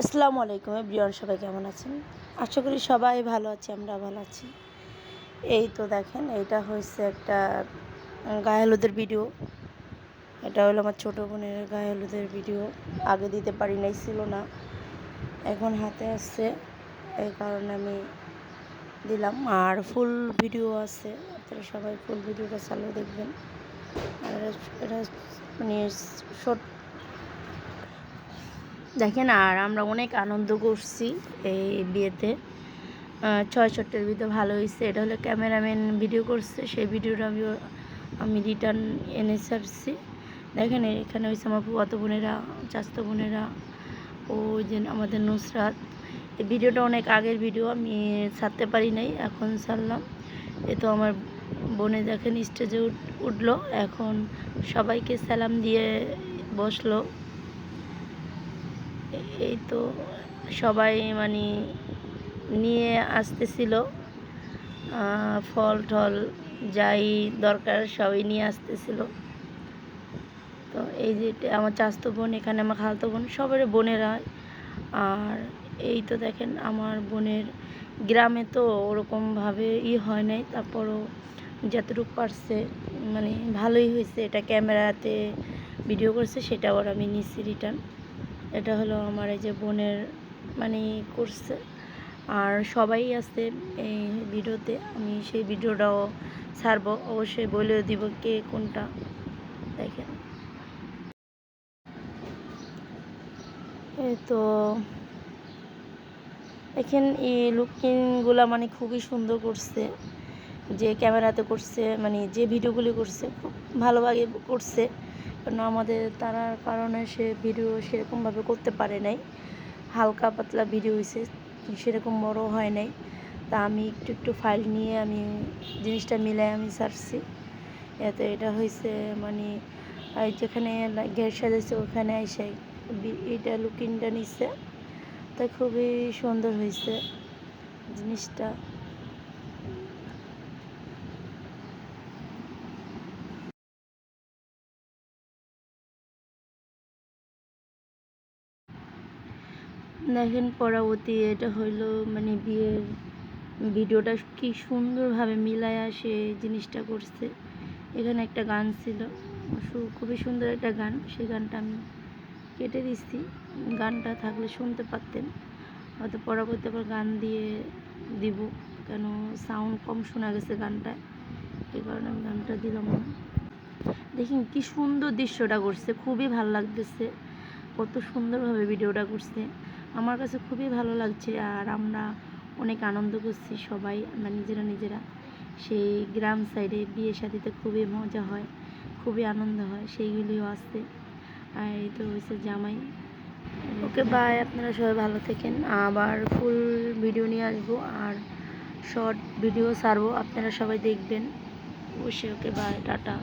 আসসালামু আলাইকুম বিয়ন সবাই কেমন আছেন? আশা করি সবাই ভালো আছি, আমরা ভালো আছি। এই তো দেখেন এইটা হয়েছে একটা গায়ে হলুদের ভিডিও। এটা হলো আমার ছোটো বোনের গায়ে হলুদের ভিডিও। আগে দিতে পারি নাই, ছিল না। এখন হাতে আসছে, এই কারণে আমি দিলাম। আর ফুল ভিডিও আছে, আপনারা সবাই ফুল ভিডিওটা চালু দেখবেন। আর এটা মানে শর্ট দেখেন, আর আমরা অনেক আনন্দ করছি এই বিয়েতে। ছয় ছটের ভিতরে ভালো হয়েছে। এটা হলো ক্যামেরাম্যান ভিডিও করছে, সেই ভিডিওটা আমি আমি রিটার্ন এনে ছাড়ছি। দেখেন, এখানে হয়েছে আমার পুয়াতো বোনেরা চাস্তো বোনেরা, ও যে আমাদের নুসরাত। এই ভিডিওটা অনেক আগের ভিডিও, আমি ছাড়তে পারি নাই, এখন ছাড়লাম। এ তো আমার বোনে দেখেন স্টেজে উঠল। এখন সবাইকে সালাম দিয়ে বসল। এই তো সবাই মানে নিয়ে আসতেছিল। ফল টল যাই দরকার সবাই নিয়ে আসতেছিল। তো এই যে আমার চাস্তো বোন, এখানে আমার খালতো বোন, সবারই বোনেরা। আর এই তো দেখেন আমার বোনের গ্রামে তো ওরকমভাবে ই হয় নাই, তারপরও যতটুকু পারছে মানে ভালোই হয়েছে। এটা ক্যামেরাতে ভিডিও করছে সেটা আবার আমি নিচ্ছি রিটার্ন। এটা হলো আমার এই যে বোনের মানে করছে আর সবাই আছে এই ভিডিওতে, আমি সেই ভিডিওটাও ছাড়বো। অবশ্যই বলেও দিব কে কোনটা। দেখেন। তো দেখেন, এই লুকিংগুলো মানে খুবই সুন্দর করছে। যে ক্যামেরাতে করছে মানে যে ভিডিওগুলি করছে, খুব ভালোভাবে করছে। কারণ আমাদের তারার কারণে সে ভিডিও সেরকমভাবে করতে পারে নাই। হালকা পাতলা ভিডিও হয়েছে সেরকম বড় হয় নাই। তা আমি একটু একটু ফাইল নিয়ে আমি জিনিসটা মিলাই আমি সারছি। এতে এটা হয়েছে মানে যেখানে গ্যাস সাজাইছে ওখানে এসে এটা লুকিংটা নিচ্ছে তা খুবই সুন্দর হয়েছে জিনিসটা। দেখেন পরবর্তী এটা হইল মানে বিয়ের ভিডিওটা কি সুন্দরভাবে মিলায় আসে জিনিসটা করছে। এখানে একটা গান ছিল খুবই সুন্দর একটা গান, সেই গানটা আমি কেটে দিচ্ছি গানটা থাকলে শুনতে পারতেন, হয়তো পরবর্তী আবার গান দিয়ে দিব, কেন সাউন্ড কম শোনা গেছে গানটায় এই কারণে আমি গানটা দিলাম না। দেখুন কি সুন্দর দৃশ্যটা করছে, খুবই ভালো লাগতেছে, কত সুন্দরভাবে ভিডিওটা করছে। আমার কাছে খুবই ভালো লাগছে আর আমরা অনেক আনন্দ করছি সবাই, আমরা নিজেরা নিজেরা। সেই গ্রাম সাইডে বিয়ে সাথীতে খুবই মজা হয়, খুবই আনন্দ হয়, সেইগুলিও আছে। আর এই তো হয়েছে জামাই। ওকে বাই আপনারা সবাই ভালো থাকেন। আবার ফুল ভিডিও নিয়ে আসব আর শর্ট ভিডিও ছাড়বো, আপনারা সবাই দেখবেন। অবশ্যই, ওকে বাই টাটা।